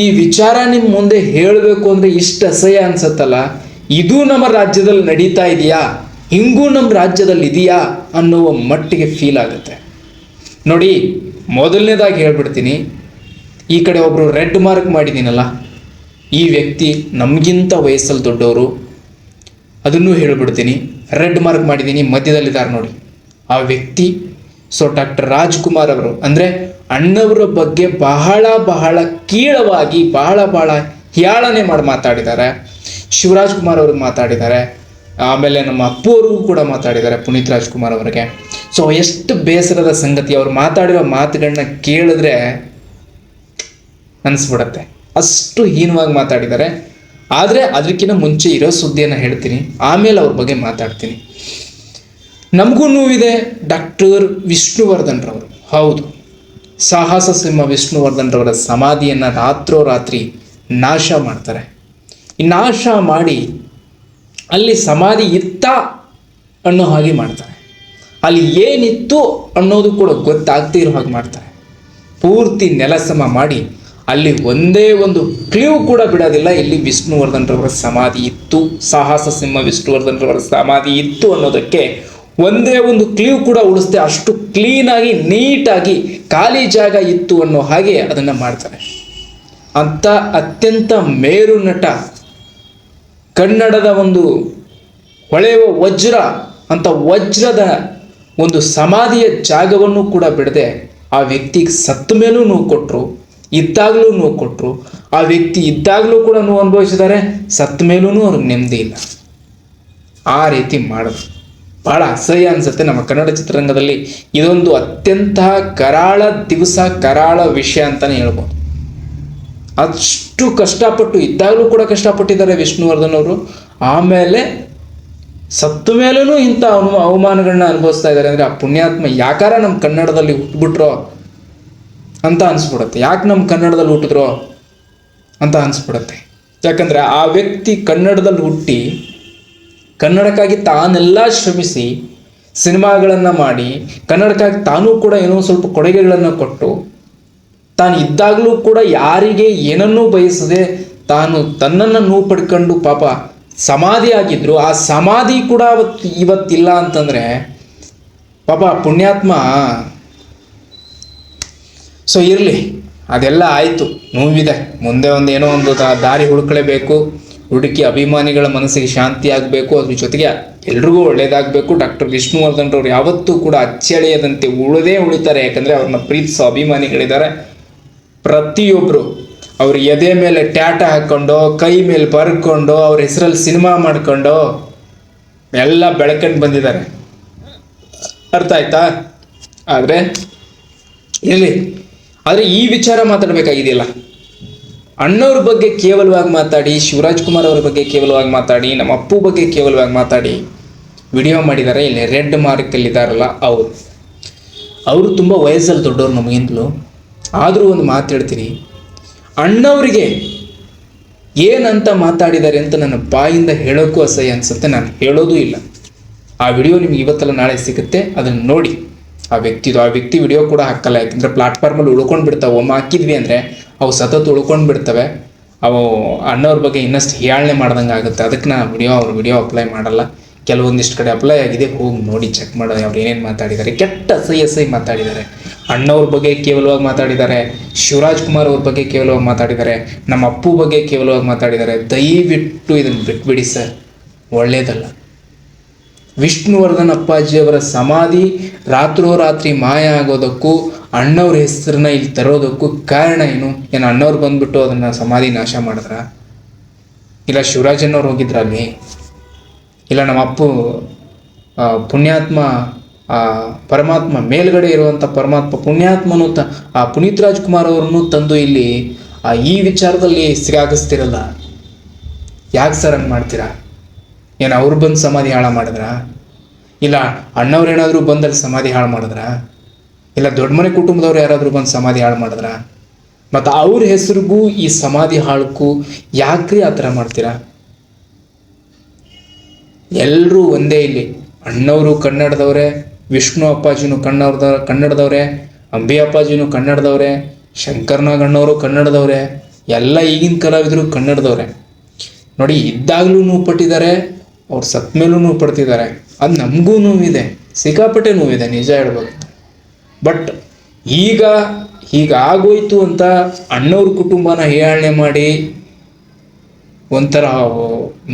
ಈ ವಿಚಾರ ನಿಮ್ಮ ಮುಂದೆ ಹೇಳಬೇಕು ಅಂದ್ರೆ ಇಷ್ಟು ಅಸಹ್ಯ ಅನ್ಸತ್ತಲ್ಲ? ಇದು ನಮ್ಮ ರಾಜ್ಯದಲ್ಲಿ ನಡೀತಾ ಇದೆಯಾ? ಹಿಂಗೂ ನಮ್ಮ ರಾಜ್ಯದಲ್ಲಿ ಇದೆಯಾ? ಅನ್ನುವ ಮಟ್ಟಿಗೆ ಫೀಲ್ ಆಗುತ್ತೆ. ನೋಡಿ, ಮೊದಲನೇದಾಗಿ ಹೇಳ್ಬಿಡ್ತೀನಿ. ಈ ಕಡೆ ಒಬ್ಬರು ರೆಡ್ ಮಾರ್ಕ್ ಮಾಡಿದ್ದೀನಲ್ಲ ಈ ವ್ಯಕ್ತಿ ನಮಗಿಂತ ವಯಸ್ಸಲ್ಲಿ ದೊಡ್ಡವರು. ಅದನ್ನು ಹೇಳ್ಬಿಡ್ತೀನಿ. ರೆಡ್ ಮಾರ್ಕ್ ಮಾಡಿದ್ದೀನಿ ಮಧ್ಯದಲ್ಲಿದ್ದಾರೆ ನೋಡಿ. ಆ ವ್ಯಕ್ತಿ ಸೊ ಡಾಕ್ಟರ್ ರಾಜ್ಕುಮಾರ್ ಅವರು, ಅಂದರೆ ಅಣ್ಣವರ ಬಗ್ಗೆ ಬಹಳ ಬಹಳ ಕೀಳವಾಗಿ, ಬಹಳ ಬಹಳ ಹೀಯಾಳನೆ ಮಾಡಿ ಮಾತಾಡಿದ್ದಾರೆ. ಶಿವರಾಜ್ ಕುಮಾರ್ ಅವರು ಮಾತಾಡಿದ್ದಾರೆ. ಆಮೇಲೆ ನಮ್ಮ ಅಪ್ಪು ಅವ್ರಿಗೂ ಕೂಡ ಮಾತಾಡಿದ್ದಾರೆ, ಪುನೀತ್ ರಾಜ್ಕುಮಾರ್ ಅವರಿಗೆ. ಸೊ ಎಷ್ಟು ಬೇಸರದ ಸಂಗತಿ, ಅವ್ರು ಮಾತಾಡಿರೋ ಮಾತುಗಳನ್ನ ಕೇಳಿದ್ರೆ ಅನಿಸ್ಬಿಡತ್ತೆ. ಅಷ್ಟು ಹೀನವಾಗಿ ಮಾತಾಡಿದ್ದಾರೆ. ಆದರೆ, ಅದಕ್ಕಿಂತ ಮುಂಚೆ ಇರೋ ಸುದ್ದಿಯನ್ನು ಹೇಳ್ತೀನಿ. ಆಮೇಲೆ ಅವ್ರ ಬಗ್ಗೆ ಮಾತಾಡ್ತೀನಿ. ನಮಗೂ ನೋವಿದೆ ಡಾಕ್ಟರ್ ವಿಷ್ಣುವರ್ಧನ್ ರವರು ಹೌದು. ಸಾಹಸ ಸಿಂಹ ವಿಷ್ಣುವರ್ಧನ್ ರವರ ಸಮಾಧಿಯನ್ನು ರಾತ್ರೋರಾತ್ರಿ ನಾಶ ಮಾಡ್ತಾರೆ. ನಾಶ ಮಾಡಿ ಅಲ್ಲಿ ಸಮಾಧಿ ಇತ್ತ ಅನ್ನೋ ಹಾಗೆ ಮಾಡ್ತಾರೆ. ಅಲ್ಲಿ ಏನಿತ್ತು ಅನ್ನೋದು ಕೂಡ ಗೊತ್ತಾಗದೇ ಇರೋ ಹಾಗೆ ಮಾಡ್ತಾರೆ. ಪೂರ್ತಿ ನೆಲಸಮ ಮಾಡಿ ಅಲ್ಲಿ ಒಂದೇ ಒಂದು ಕ್ಲೀವ್ ಕೂಡ ಬಿಡೋದಿಲ್ಲ. ಇಲ್ಲಿ ವಿಷ್ಣುವರ್ಧನ್ ರವರ ಸಮಾಧಿ ಇತ್ತು. ಸಾಹಸ ಸಿಂಹ ವಿಷ್ಣುವರ್ಧನ್ ರವರ ಸಮಾಧಿ ಇತ್ತು ಅನ್ನೋದಕ್ಕೆ ಒಂದೇ ಒಂದು ಕ್ಲೀವ್ ಕೂಡ ಉಳಿಸ್ದೆ ಅಷ್ಟು ಕ್ಲೀನಾಗಿ ನೀಟಾಗಿ ಖಾಲಿ ಜಾಗ ಇತ್ತು ಅನ್ನೋ ಹಾಗೆ ಅದನ್ನು ಮಾಡ್ತಾರೆ. ಅಂತ ಅತ್ಯಂತ ಮೇರು ನಟ, ಕನ್ನಡದ ಒಂದು ಹೊಳೆಯುವ ವಜ್ರ ಅಂತ ವಜ್ರದ ಒಂದು ಸಮಾಧಿಯ ಜಾಗವನ್ನು ಕೂಡ ಬಿಡದೆ. ಆ ವ್ಯಕ್ತಿಗೆ ಸತ್ತ ಮೇಲೂ ನೋವು ಕೊಟ್ಟರು ಇದ್ದಾಗಲೂ ನೋವು ಕೊಟ್ಟರು ಆ ವ್ಯಕ್ತಿ ಇದ್ದಾಗಲೂ ಕೂಡ ನೋವು ಅನುಭವಿಸಿದ್ದಾರೆ ಸತ್ತ ಮೇಲೂ ಅವ್ರಿಗೆ ನೆಮ್ಮದಿ ಇಲ್ಲ. ಆ ರೀತಿ ಮಾಡಿದ್ರು. ಬಹಳ ಅಸಹ್ಯ ಅನ್ಸುತ್ತೆ ನಮ್ಮ ಕನ್ನಡ ಚಿತ್ರರಂಗದಲ್ಲಿ. ಇದೊಂದು ಅತ್ಯಂತ ಕರಾಳ ದಿವಸ, ಕರಾಳ ವಿಷಯ ಅಂತಲೇ ಹೇಳ್ಬೋದು. ಅಷ್ಟು ಕಷ್ಟಪಟ್ಟು, ಇದ್ದಾಗಲೂ ಕೂಡ ಕಷ್ಟಪಟ್ಟಿದ್ದಾರೆ ವಿಷ್ಣುವರ್ಧನ್ ಅವರು. ಆಮೇಲೆ ಸತ್ತ ಮೇಲೂ ಇಂಥ ಅವನು ಅವಮಾನಗಳನ್ನ ಅನುಭವಿಸ್ತಾ ಇದ್ದಾರೆ. ಅಂದರೆ ಆ ಪುಣ್ಯಾತ್ಮ ಯಾಕಾರ ನಮ್ಮ ಕನ್ನಡದಲ್ಲಿ ಹುಟ್ಟುಬಿಟ್ರೋ ಅಂತ ಅನಿಸ್ಬಿಡುತ್ತೆ. ಯಾಕೆ ನಮ್ಮ ಕನ್ನಡದಲ್ಲಿ ಹುಟ್ಟಿದ್ರೋ ಅಂತ ಅನಿಸ್ಬಿಡುತ್ತೆ. ಯಾಕಂದರೆ ಆ ವ್ಯಕ್ತಿ ಕನ್ನಡದಲ್ಲಿ ಹುಟ್ಟಿ ಕನ್ನಡಕ್ಕಾಗಿ ತಾನೆಲ್ಲ ಶ್ರಮಿಸಿ ಸಿನಿಮಾಗಳನ್ನು ಮಾಡಿ, ಕನ್ನಡಕ್ಕಾಗಿ ತಾನೂ ಕೂಡ ಏನೋ ಸ್ವಲ್ಪ ಕೊಡುಗೆಗಳನ್ನು ಕೊಟ್ಟು, ತಾನು ಇದ್ದಾಗಲೂ ಕೂಡ ಯಾರಿಗೆ ಏನನ್ನೂ ಬಯಸದೆ ತಾನು ತನ್ನನ್ನು ನೋವು ಪಡ್ಕೊಂಡು ಪಾಪ ಸಮಾಧಿ ಆಗಿದ್ರು ಆ ಸಮಾಧಿ ಕೂಡ ಅವತ್ತು ಇವತ್ತಿಲ್ಲ ಅಂತಂದರೆ ಪಾಪ ಪುಣ್ಯಾತ್ಮ. ಸೊ ಇರಲಿ, ಅದೆಲ್ಲ ಆಯಿತು. ನೋವಿದೆ. ಮುಂದೆ ಒಂದು ಏನೋ ಒಂದು ದಾರಿ ಹುಡುಕಲೇಬೇಕು. ಹುಡುಕಿ ಅಭಿಮಾನಿಗಳ ಮನಸ್ಸಿಗೆ ಶಾಂತಿ ಆಗಬೇಕು ಅದ್ರ ಜೊತೆಗೆ ಎಲ್ರಿಗೂ ಒಳ್ಳೇದಾಗಬೇಕು. ಡಾಕ್ಟರ್ ವಿಷ್ಣುವರ್ಧನ್ ಅವರು ಯಾವತ್ತೂ ಕೂಡ ಅಚ್ಚಳಿಯದಂತೆ ಉಳಿದೇ ಉಳಿತಾರೆ. ಯಾಕಂದರೆ ಅವ್ರನ್ನ ಪ್ರೀತಿಸೋ ಅಭಿಮಾನಿಗಳಿದ್ದಾರೆ. ಪ್ರತಿಯೊಬ್ಬರು ಅವ್ರ ಎದೆ ಮೇಲೆ ಟ್ಯಾಟ ಹಾಕ್ಕೊಂಡು ಕೈ ಮೇಲೆ ಬರ್ಕೊಂಡು, ಅವ್ರ ಹೆಸರಲ್ಲಿ ಸಿನಿಮಾ ಮಾಡ್ಕೊಂಡು ಎಲ್ಲ ಬೆಳ್ಕೊಂಡು ಬಂದಿದ್ದಾರೆ. ಅರ್ಥ ಆಯ್ತಾ? ಆದರೆ ಇಲ್ಲಿ ಆದರೆ ಈ ವಿಚಾರ ಮಾತಾಡಬೇಕಾಗಿದೆಯಲ್ಲ? ಅಣ್ಣವ್ರ ಬಗ್ಗೆ ಕೇವಲವಾಗಿ ಮಾತಾಡಿ, ಶಿವರಾಜ್ ಕುಮಾರ್ ಅವ್ರ ಬಗ್ಗೆ ಕೇವಲವಾಗಿ ಮಾತಾಡಿ, ನಮ್ಮ ಅಪ್ಪು ಬಗ್ಗೆ ಕೇವಲವಾಗಿ ಮಾತಾಡಿ ವಿಡಿಯೋ ಮಾಡಿದ್ದಾರೆ ಇಲ್ಲಿ ರೆಡ್ ಮಾರ್ಕಲ್ಲಿದ್ದಾರಲ್ಲ ಅವರು. ಅವರು ತುಂಬ ವಯಸ್ಸಲ್ಲಿ ದೊಡ್ಡವರು ನಮಗಿಂತಲೂ. ಆದರೂ ಒಂದು ಮಾತು ಹೇಳ್ತೀನಿ. ಅಣ್ಣವರಿಗೆ ಏನಂತ ಮಾತಾಡಿದ್ದಾರೆ ಅಂತ ನನ್ನ ಬಾಯಿಂದ ಹೇಳೋಕ್ಕೂ ಅಸಹ್ಯ ಅನಿಸುತ್ತೆ, ನಾನು ಹೇಳೋದೂ ಇಲ್ಲ. ಆ ವಿಡಿಯೋ ನಿಮ್ಗೆ ಇವತ್ತಲ್ಲ ನಾಳೆ ಸಿಗುತ್ತೆ, ಅದನ್ನು ನೋಡಿ. ಆ ವ್ಯಕ್ತಿದು, ಆ ವ್ಯಕ್ತಿ ವಿಡಿಯೋ ಕೂಡ ಹಾಕಲ್ಲ, ಯಾಕಂದರೆ ಪ್ಲಾಟ್ಫಾರ್ಮಲ್ಲಿ ಉಳ್ಕೊಂಡು ಬಿಡ್ತಾವೆ ಒಮ್ಮೆ ಹಾಕಿದ್ವಿ ಅಂದರೆ ಅವು ಸತತ ಉಳ್ಕೊಂಡು ಬಿಡ್ತವೆ ಅವು ಅಣ್ಣವ್ರ ಬಗ್ಗೆ ಇನ್ನಷ್ಟು ಹೀಯಾಳನೆ ಮಾಡ್ದಂಗೆ ಆಗುತ್ತೆ. ಅದಕ್ಕೆ ನಾನು ವಿಡಿಯೋ ಅವ್ರ ವಿಡಿಯೋ ಅಪ್ಲೈ ಮಾಡಲ್ಲ. ಕೆಲವೊಂದಿಷ್ಟು ಕಡೆ ಅಪ್ಲೈ ಆಗಿದೆ. ಹೋಗಿ ನೋಡಿ ಚೆಕ್ ಮಾಡೋದು ಅವ್ರು ಏನೇನು ಮಾತಾಡಿದ್ದಾರೆ ಕೆಟ್ಟ ಅಸಹ್ಯ ಅಸಹ್ಯ ಮಾತಾಡಿದ್ದಾರೆ ಅಣ್ಣವ್ರ ಬಗ್ಗೆ ಕೇವಲವಾಗಿ ಮಾತಾಡಿದ್ದಾರೆ ಶಿವರಾಜ್ ಕುಮಾರ್ ಅವ್ರ ಬಗ್ಗೆ ಕೇವಲವಾಗಿ ಮಾತಾಡಿದ್ದಾರೆ ನಮ್ಮ ಅಪ್ಪು ಬಗ್ಗೆ ಕೇವಲವಾಗಿ ಮಾತಾಡಿದ್ದಾರೆ ದಯವಿಟ್ಟು ಇದನ್ನು ಬಿಟ್ಬಿಡಿ, ಸರ್. ಒಳ್ಳೆಯದಲ್ಲ ವಿಷ್ಣುವರ್ಧನ್ ಅಪ್ಪಾಜಿಯವರ ಸಮಾಧಿ ರಾತ್ರೋರಾತ್ರಿ ಮಾಯ ಆಗೋದಕ್ಕೂ ಅಣ್ಣವ್ರ ಹೆಸರನ್ನ ಇಲ್ಲಿ ತರೋದಕ್ಕೂ ಕಾರಣ ಏನು? ಏನು ಅಣ್ಣವ್ರು ಬಂದ್ಬಿಟ್ಟು ಅದನ್ನು ಸಮಾಧಿ ನಾಶ ಮಾಡಿದ್ರ? ಇಲ್ಲ ಶಿವರಾಜನವ್ರು ಹೋಗಿದ್ರ ಅಲ್ಲಿ ಇಲ್ಲ ನಮ್ಮ ಅಪ್ಪು ಪುಣ್ಯಾತ್ಮ ಪರಮಾತ್ಮ ಮೇಲ್ಗಡೆ ಇರುವಂಥ ಪರಮಾತ್ಮ ಪುಣ್ಯಾತ್ಮನು ತ, ಆ, ಪುನೀತ್ ರಾಜ್ಕುಮಾರ್ ಅವ್ರನ್ನು ತಂದು ಇಲ್ಲಿ ಈ ವಿಚಾರದಲ್ಲಿ ಸಿಗಾಗಿಸ್ತಿರಲ್ಲ ಯಾಕೆ ಸರ್ ಹಂಗೆ ಮಾಡ್ತೀರಾ? ಏನು ಅವ್ರು ಬಂದು ಸಮಾಧಿ ಹಾಳು ಮಾಡಿದ್ರಾ? ಇಲ್ಲ, ಅಣ್ಣವ್ರು ಏನಾದರೂ ಬಂದಲ್ಲಿ ಸಮಾಧಿ ಹಾಳು ಮಾಡಿದ್ರಾ? ಇಲ್ಲ, ದೊಡ್ಡ ಮನೆ ಕುಟುಂಬದವ್ರು ಯಾರಾದರೂ ಬಂದು ಸಮಾಧಿ ಹಾಳು ಮಾಡಿದ್ರಾ? ಮತ್ತು ಅವ್ರ ಹೆಸರಿಗೂ ಈ ಸಮಾಧಿ ಹಾಳಕ್ಕೂ ಯಾಕ್ರಿ ಆ ಥರ ಮಾಡ್ತೀರಾ? ಎಲ್ಲರೂ ಒಂದೇ ಇಲ್ಲಿ. ಅಣ್ಣವರು ಕನ್ನಡದವರೇ, ವಿಷ್ಣು ಅಪ್ಪಾಜಿನೂ ಕನ್ನಡದ, ಕನ್ನಡದವರೇ, ಅಂಬಿ ಅಪ್ಪಾಜಿನೂ ಕನ್ನಡದವರೇ, ಶಂಕರ್ನಾಗ್ ಅಣ್ಣವರು ಕನ್ನಡದವರೇ, ಎಲ್ಲ ಈಗಿನ ಕಲಾವಿದರು ಕನ್ನಡದವ್ರೆ. ನೋಡಿ ಇದ್ದಾಗಲೂ ಪಟ್ಟಿದ್ದಾರೆ ಅವ್ರು ಸತ್ ಮೇಲೂ ಪಡ್ತಿದ್ದಾರೆ. ಅದು ನಮಗೂ ನೋವಿದೆ. ಸಿಕ್ಕಾಪಟ್ಟೆ ನೋವಿದೆ, ನಿಜ ಹೇಳ್ಬೋದು. ಬಟ್ ಈಗ ಹೀಗಾಗೋಯ್ತು ಅಂತ ಅಣ್ಣವ್ರ ಕುಟುಂಬನ ಹೀಯಾಳನೆ ಮಾಡಿ ಒಂಥರ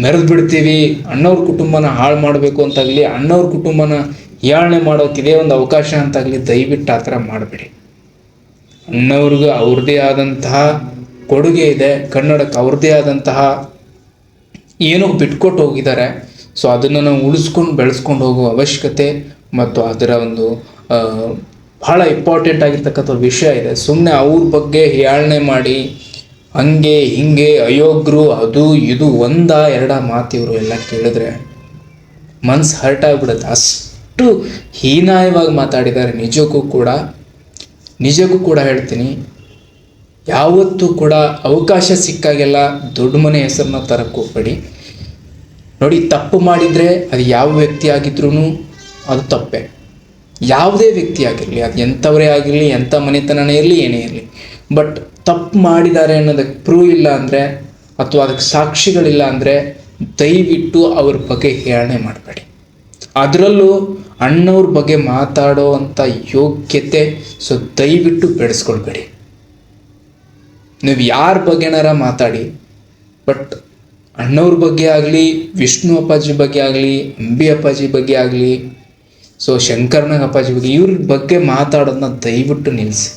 ಮೆರೆದು ಬಿಡ್ತೀವಿ. ಅಣ್ಣವ್ರ ಕುಟುಂಬನ ಹಾಳು ಮಾಡಬೇಕು ಅಂತಾಗಲಿ, ಅಣ್ಣವ್ರ ಕುಟುಂಬನ ಹೀಯಾಳನೆ ಮಾಡೋಕ್ಕಿದೆ ಒಂದು ಅವಕಾಶ ಅಂತಾಗಲಿ ದಯವಿಟ್ಟು ಆ ಥರ ಮಾಡಬೇಡಿ. ಅಣ್ಣವ್ರಿಗೂ ಅವ್ರದ್ದೇ ಆದಂತಹ ಕೊಡುಗೆ ಇದೆ. ಕನ್ನಡಕ್ಕೆ ಅವ್ರದ್ದೇ ಆದಂತಹ ಏನೋ ಬಿಟ್ಕೊಟ್ಟು ಹೋಗಿದ್ದಾರೆ. ಸೊ ಅದನ್ನು ನಾವು ಉಳಿಸ್ಕೊಂಡು ಬೆಳೆಸ್ಕೊಂಡು ಹೋಗುವ ಅವಶ್ಯಕತೆ ಮತ್ತು ಅದರ ಒಂದು ಬಹಳ ಇಂಪಾರ್ಟೆಂಟ್ ಆಗಿರ್ತಕ್ಕಂಥ ವಿಷಯ ಇದೆ. ಸುಮ್ಮನೆ ಅವ್ರ ಬಗ್ಗೆ ಹೇಳನೆ ಮಾಡಿ, ಹಂಗೆ ಹಿಂಗೆ ಅಯೋಗ್ರು ಅದು ಇದು ಒಂದ ಎರಡ ಮಾತು ಇವರು ಎಲ್ಲ ಕೇಳಿದ್ರೆ ಮನ್ಸು ಹರ್ಟ್ ಆಗಿಬಿಡುತ್ತೆ. ಅಷ್ಟು ಹೀನಾಯವಾಗಿ ಮಾತಾಡಿದ್ದಾರೆ. ನಿಜಕ್ಕೂ ಕೂಡ ನಿಜಕ್ಕೂ ಕೂಡ ಹೇಳ್ತೀನಿ, ಯಾವತ್ತೂ ಕೂಡ ಅವಕಾಶ ಸಿಕ್ಕಾಗೆಲ್ಲ ದೊಡ್ಡ ಮನೆ ಹೆಸರನ್ನ ತರಕ್ಕೆ ಹೋಗ್ಬೇಡಿ. ನೋಡಿ, ತಪ್ಪು ಮಾಡಿದರೆ ಅದು ಯಾವ ವ್ಯಕ್ತಿ ಆಗಿದ್ರೂ ಅದು ತಪ್ಪೆ. ಯಾವುದೇ ವ್ಯಕ್ತಿ ಆಗಿರಲಿ, ಅದು ಎಂಥವರೇ ಆಗಿರಲಿ, ಎಂಥ ಮನೆತನನೇ ಇರಲಿ, ಏನೇ ಇರಲಿ. ಬಟ್ ತಪ್ಪು ಮಾಡಿದ್ದಾರೆ ಅನ್ನೋದಕ್ಕೆ ಪ್ರೂವ್ ಇಲ್ಲ ಅಂದರೆ, ಅಥವಾ ಅದಕ್ಕೆ ಸಾಕ್ಷಿಗಳಿಲ್ಲ ಅಂದರೆ ದಯವಿಟ್ಟು ಅವ್ರ ಬಗ್ಗೆ ಹೇಳಣೆ ಮಾಡಬೇಡಿ. ಅದರಲ್ಲೂ ಅಣ್ಣವ್ರ ಬಗ್ಗೆ ಮಾತಾಡೋ ಅಂಥ ಯೋಗ್ಯತೆ ಸೊ ದಯವಿಟ್ಟು ಬೆಳೆಸ್ಕೊಳ್ಬೇಡಿ. ನೀವು ಯಾರ ಬಗ್ಗೆನಾರ ಮಾತಾಡಿ, ಬಟ್ ಅಣ್ಣವ್ರ ಬಗ್ಗೆ ಆಗಲಿ, ವಿಷ್ಣು ಅಪ್ಪಾಜಿ ಬಗ್ಗೆ ಆಗಲಿ, ಅಂಬಿ ಅಪ್ಪಾಜಿ ಬಗ್ಗೆ ಆಗಲಿ, ಸೊ ಶಂಕರ್ನಾಗ್ ಅಪ್ಪಾಜಿ ಬಗ್ಗೆ, ಇವ್ರ ಬಗ್ಗೆ ಮಾತಾಡೋದನ್ನ ದಯವಿಟ್ಟು ನಿಲ್ಲಿಸಿ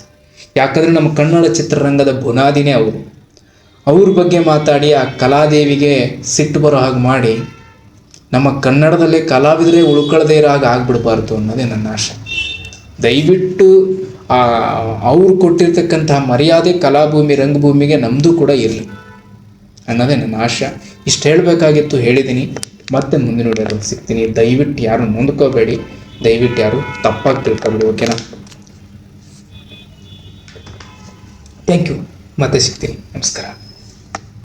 ಯಾಕಂದರೆ ನಮ್ಮ ಕನ್ನಡ ಚಿತ್ರರಂಗದ ಬುನಾದಿನೇ ಅವರು. ಅವ್ರ ಬಗ್ಗೆ ಮಾತಾಡಿ ಆ ಕಲಾದೇವಿಗೆ ಸಿಟ್ಟು ಬರೋ ಹಾಗೆ ಮಾಡಿ, ನಮ್ಮ ಕನ್ನಡದಲ್ಲೇ ಕಲಾವಿದರೇ ಉಳ್ಕೊಳ್ಳದೇ ಇರೋ ಹಾಗೆ ಆಗ್ಬಿಡ್ಬಾರ್ದು ಅನ್ನೋದೇ ನನ್ನ ಆಶೆ. ದಯವಿಟ್ಟು ಅವ್ರು ಕೊಟ್ಟಿರ್ತಕ್ಕಂತಹ ಮರ್ಯಾದೆ ಕಲಾಭೂಮಿ, ರಂಗಭೂಮಿಗೆ ನಮ್ಮದು ಕೂಡ ಇರಲಿ. ಅನ್ನೋದೇ ನನ್ನ ಆಶೆ. ಇಷ್ಟು ಹೇಳಬೇಕಾಗಿತ್ತು ಹೇಳಿದ್ದೀನಿ ಮತ್ತೆ ಮುಂದಿನ ವಿಡಿಯೋ ಸಿಗ್ತೀನಿ. ದಯವಿಟ್ಟು ಯಾರು ನೊಂದ್ಕೋಬೇಡಿ. ದಯವಿಟ್ಟು ಯಾರು ತಪ್ಪಾಗಿ ತಿಳ್ಕೊಬೇಡಿ ಓಕೆನಾ ಥ್ಯಾಂಕ್ ಯು ಮತ್ತೆ ಸಿಗ್ತೀನಿ. ನಮಸ್ಕಾರ.